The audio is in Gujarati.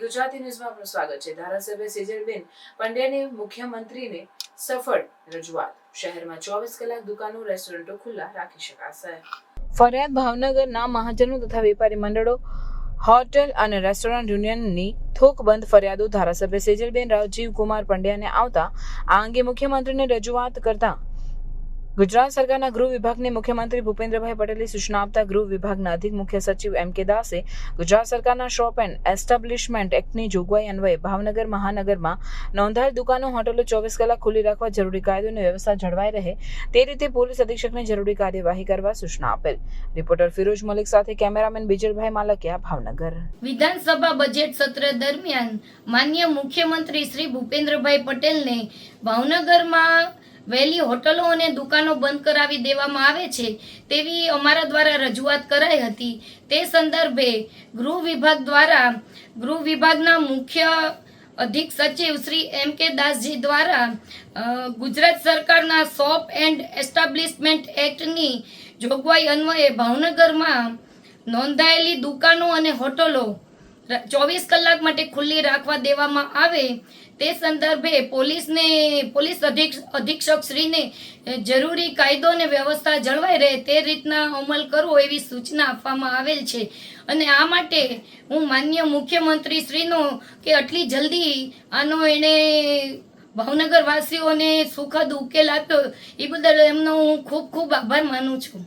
ગુજરાતી ન્યૂઝમાં આપનું સ્વાગત છે. ધારાસભ્ય સેજલબેન પંડ્યાને મુખ્યમંત્રીને સફળ રજૂઆત. શહેરમાં ચોવીસ કલાક દુકાનો, રેસ્ટોરન્ટો ખુલ્લા રાખી શકાશે ફરિયાદ ભાવનગરના મહાજનો તથા વેપારી મંડળો, હોટેલ અને રેસ્ટોરન્ટ યુનિયનની થોકબંધ ફરિયાદો ધારાસભ્ય સેજલબેન રાજીવ કુમાર પંડ્યાને આવતા આ અંગે મુખ્યમંત્રીને રજૂઆત કરતા ગુજરાત સરકારના ગૃહ વિભાગને મુખ્યમંત્રી ભૂપેન્દ્રભાઈ પટેલે સૂચના આપતા ગૃહ વિભાગના અધિક મુખ્ય સચિવ એમ કે દાસે ગુજરાત સરકારના શોપ એન્ડ એસ્ટાબ્લિશમેન્ટ એક્ટની જોગવાઈ અન્વયે ભાવનગર મહાનગરમાં નોંધાયેલ દુકાનો, હોટલો ચોવીસ કલાક ખુલ્લી રાખવા જરૂરી કાયદો અને વ્યવસ્થા જળવાઈ રહે તે રીતે પોલીસ અધિક્ષકને જરૂરી કાર્યવાહી કરવા સૂચના આપેલ. રિપોર્ટર ફિરોજ મલિક સાથે કેમેરામેન બીજલભાઈ માલકિયા, ભાવનગર. વિધાનસભા બજેટ સત્ર દરમિયાન માન્ય મુખ્યમંત્રી શ્રી ભૂપેન્દ્રભાઈ પટેલને ભાવનગરમાં વહેલી હોટલો અને દુકાનો બંધ કરાવી દેવામાં આવે છે તેવી અમારા દ્વારા રજૂઆત કરાઈ હતી. તે સંદર્ભે ગૃહ વિભાગ દ્વારા, ગૃહ વિભાગના મુખ્ય અધિક સચિવ શ્રી એમ કે દાસજી દ્વારા ગુજરાત સરકારના શોપ એન્ડ એસ્ટાબ્લિશમેન્ટ એક્ટની જોગવાઈ અન્વયે ભાવનગરમાં નોંધાયેલી દુકાનો અને હોટલો ચોવીસ કલાક માટે ખુલ્લી રાખવા દેવામાં આવે તે સંદર્ભે પોલીસને, પોલીસ અધિક્ષક શ્રીને જરૂરી કાયદો અને વ્યવસ્થા જળવાઈ રહે તે રીતના અમલ કરવો એવી સૂચના આપવામાં આવેલ છે. અને આ માટે હું માન્ય મુખ્યમંત્રી શ્રીનો કે આટલી જલ્દી આનો એણે ભાવનગર વાસીઓને સુખદ ઉકેલ આપ્યો, એ બદલ એમનો હું ખૂબ ખૂબ આભાર માનું છું.